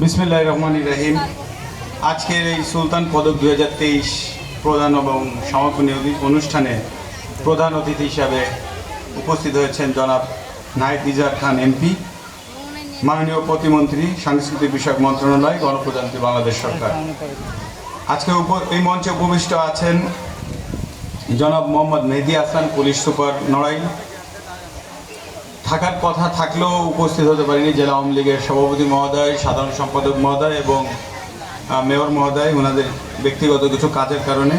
বিসমিল্লাহ রহমান রাহিম। আজকের এই সুলতান পদক দুই হাজার তেইশ প্রধান এবং সমাপনী অনুষ্ঠানে প্রধান অতিথি হিসাবে উপস্থিত হয়েছেন জনাব নাহিদ নিজার খান এমপি, মাননীয় প্রতিমন্ত্রী, সাংস্কৃতিক বিষয়ক মন্ত্রণালয়, গণপ্রজাতন্ত্রী বাংলাদেশ সরকার। আজকে এই মঞ্চে উপবিষ্ট আছেন জনাব মোহাম্মদ মেহেদি হাসান, পুলিশ সুপার নড়াইল থাকার কথা থাকলেও উপস্থিত হতে পারেনি। জেলা আওয়ামী লীগের সভাপতি মহোদয়, সাধারণ সম্পাদক মহোদয় এবং মেয়র মহোদয় ওনাদের ব্যক্তিগত কিছু কাজের কারণে।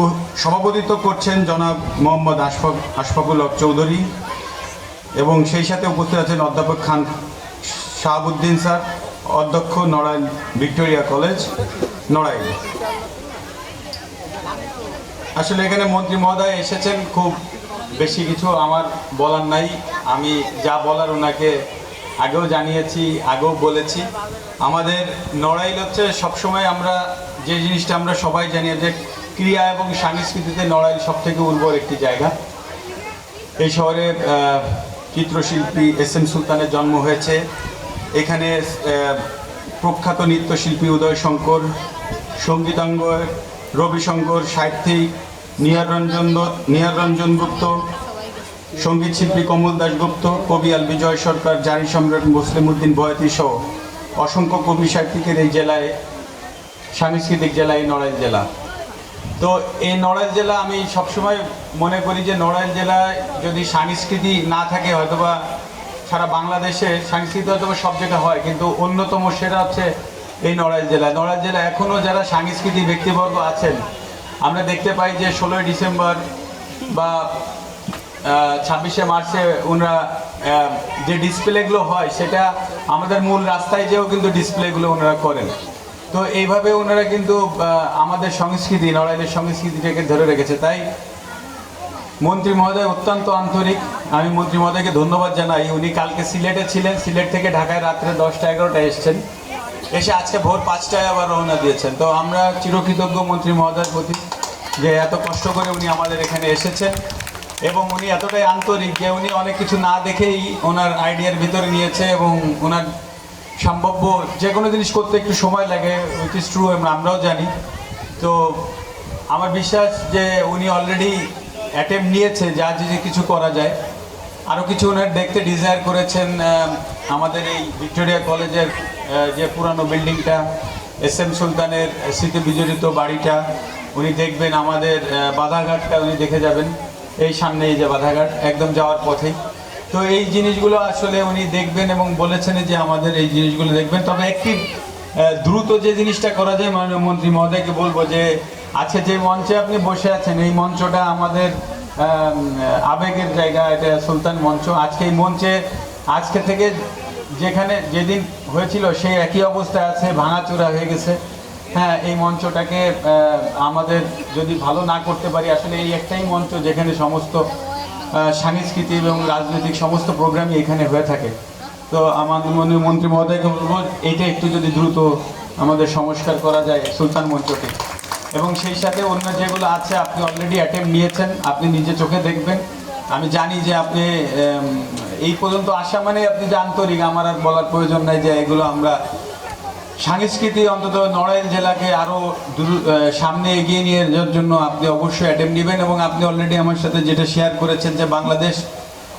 ও সভাপতিত্ব করছেন জনাব মোহাম্মদ আশফাক, আশফাকুল হক চৌধুরী এবং সেই সাথে উপস্থিত আছেন অধ্যাপক খান শাহাবুদ্দিন স্যার, অধ্যক্ষ নড়াইল ভিক্টোরিয়া কলেজ, নড়াইল। আসলে এখানে মন্ত্রী মহোদয় এসেছেন খুব বেশি কিছু আমার বলার নাই। আমি যা বলার ওনাকে আগেও জানিয়েছি, আগেও বলেছি। আমাদের নড়াইল হচ্ছে সবসময় আমরা যে জিনিসটা আমরা সবাই জানি যে ক্রিয়া এবং সংস্কৃতিতে নড়াইল সব থেকে উর্বর একটি জায়গা। এই শহরে চিত্রশিল্পী এস এম সুলতানের জন্ম হয়েছে। এখানে প্রখ্যাত নৃত্যশিল্পী উদয় শঙ্কর সঙ্গীতাঙ্গ রবিশঙ্কর, সাহিত্যিক নিহার রঞ্জন গুপ্ত, সংগীত শিল্পী কমল দাশগুপ্ত কবি আল বিজয় সরকার জারি সম্রাট মুসলিম উদ্দিন বয়াতি সহ অসংখ্য কবি সাহিত্যিকের এই জেলায়, সাংস্কৃতিক জেলা এই নড়াইল জেলা। তো এই নড়াইল জেলা আমি সবসময় মনে করি যে নড়াইল জেলায় যদি সংস্কৃতি না থাকে, হয়তোবা সারা বাংলাদেশে সংস্কৃতি হয়তোবা সব জায়গায় হয়, কিন্তু অন্যতম সেরা হচ্ছে এই নড়াইল জেলা। নড়াইল জেলা এখনও যারা সাংস্কৃতিক ব্যক্তিবর্গ আছেন আমরা দেখতে পাই যে ষোলোই ডিসেম্বর বা ছাব্বিশে মার্চে ওনারা যে ডিসপ্লেগুলো হয় সেটা আমাদের মূল রাস্তায় যেও কিন্তু ডিসপ্লেগুলো ওনারা করেন। তো এইভাবে ওনারা কিন্তু আমাদের সংস্কৃতি, নড়াইলের সংস্কৃতিটাকে ধরে রেখেছে। তাই মন্ত্রী মহোদয় অত্যন্ত আন্তরিক। আমি মন্ত্রী মহোদয়কে ধন্যবাদ জানাই। উনি কালকে সিলেটে ছিলেন। সিলেট থেকে ঢাকায় রাত্রে দশটা এগারোটায় এসছেন। এসে আজকে ভোর পাঁচটায় আবার রওনা দিয়েছেন। তো আমরা চিরকৃতজ্ঞ মন্ত্রী মহোদয়ের প্রতি যে এত কষ্ট করে উনি আমাদের এখানে এসেছেন এবং উনি এতটাই আন্তরিক যে উনি অনেক কিছু না দেখেই ওনার আইডিয়ার ভিতরে নিয়েছে এবং ওনার সম্ভাব্য যে কোনো জিনিস করতে একটু সময় লাগে উইচ ইজ ট্রু আমরাও জানি। তো আমার বিশ্বাস যে উনি অলরেডি অ্যাটেম্প নিয়েছে যা যে কিছু করা যায়। আরও কিছু ওনার দেখতে ডিজায়ার করেছেন আমাদের এই ভিক্টোরিয়া কলেজের যে পুরানো বিল্ডিংটা এস এম সুলতানের স্মৃতি বিজড়িত বাড়িটা উনি দেখবেন আমাদের বাধাঘাটটা উনি দেখে যাবেন এই সামনে এই যে বাধাঘাট একদম যাওয়ার পথেই। তো এই জিনিসগুলো আসলে উনি দেখবেন এবং বলেছেন যে আমাদের এই জিনিসগুলো দেখবেন। তবে একটি দ্রুত যে জিনিসটা করা যায় মাননীয় মন্ত্রী মহোদয়কে বলব যে আজকে যে মঞ্চে আপনি বসে আছেন এই মঞ্চটা আমাদের আম, আবেগের জায়গা, এটা সুলতান মঞ্চ। আজকে এই মঞ্চে, আজকে থেকে যেখানে যেদিন হয়েছিল সেই একই অবস্থায় আছে, ভাঙাচোরা হয়ে গেছে। হ্যাঁ এই মঞ্চটাকে আমাদের যদি ভালো না করতে পারি, আসলে এই একটাই মঞ্চ যেখানে সমস্ত সাংস্কৃতিক এবং রাজনৈতিক সমস্ত প্রোগ্রামই এখানে হয়ে থাকে। তো আমাদের মনে, মন্ত্রী মহোদয়কে বলব, এইটা একটু যদি দ্রুত আমাদের সংস্কার করা যায় সুলতান মঞ্চকে। এবং সেই সাথে অন্য যেগুলো আছে, আপনি অলরেডি অ্যাটেম্প নিয়েছেন, আপনি নিজে চোখে দেখবেন। আমি জানি যে আপনি এই পর্যন্ত আসা মানে আপনি যে আন্তরিক আমার আর বলার প্রয়োজন নাই যে এগুলো আমরা সংস্কৃতি অন্তত নড়াইল জেলাকে আরও সামনে এগিয়ে নিয়ে যাওয়ার জন্য আপনি অবশ্যই অ্যাটেম্প নেবেন এবং আপনি অলরেডি আমার সাথে যেটা শেয়ার করেছেন যে বাংলাদেশ